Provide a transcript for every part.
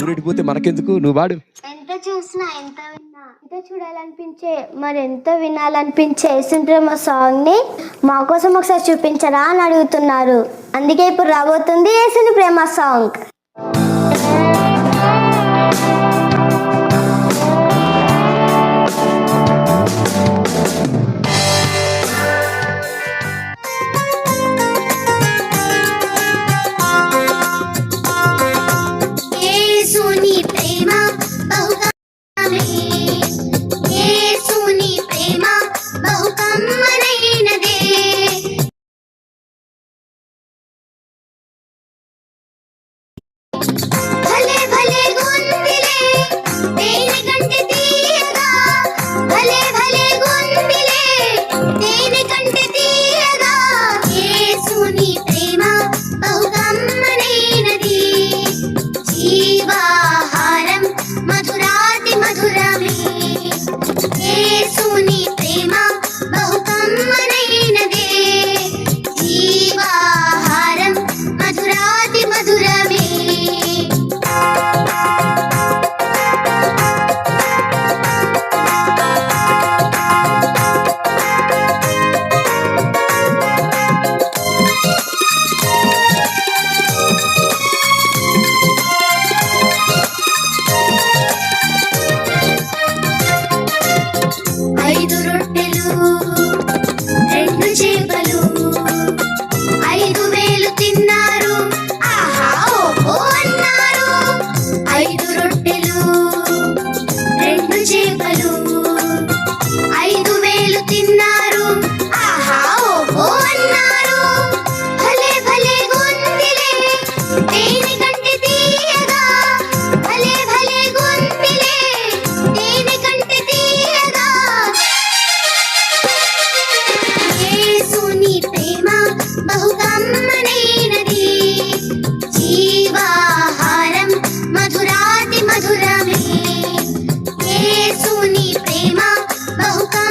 నూరెడిపోతే మనకెందుకు? నువ్వు వాడు. ఎంత చూసినా ఎంత విన్నా. ఎంత చూడాలనిపించే మరి ఎంత వినాలనిపించే మా సాంగ్ని మా కోసం ఒకసారి చూపించరా అని అడుగుతున్నారు. అందుకే ఇప్పుడు రాబోతుంది ఏసిన ప్రేమ సాంగ్.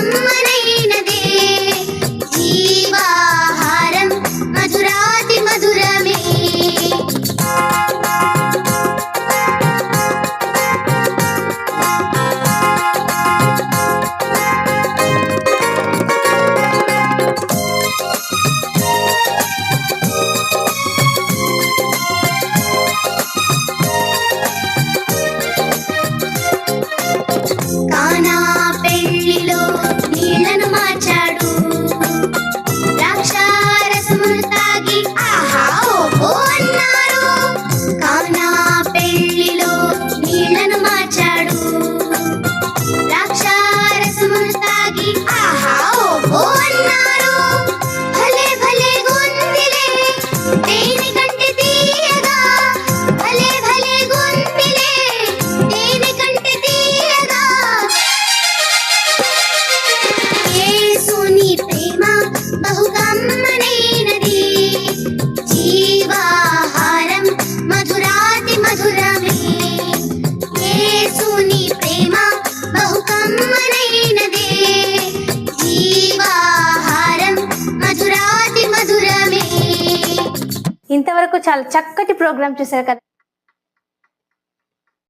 na na Stay ఇంతవరకు చాలా చక్కటి ప్రోగ్రామ్ చూశారు కదా.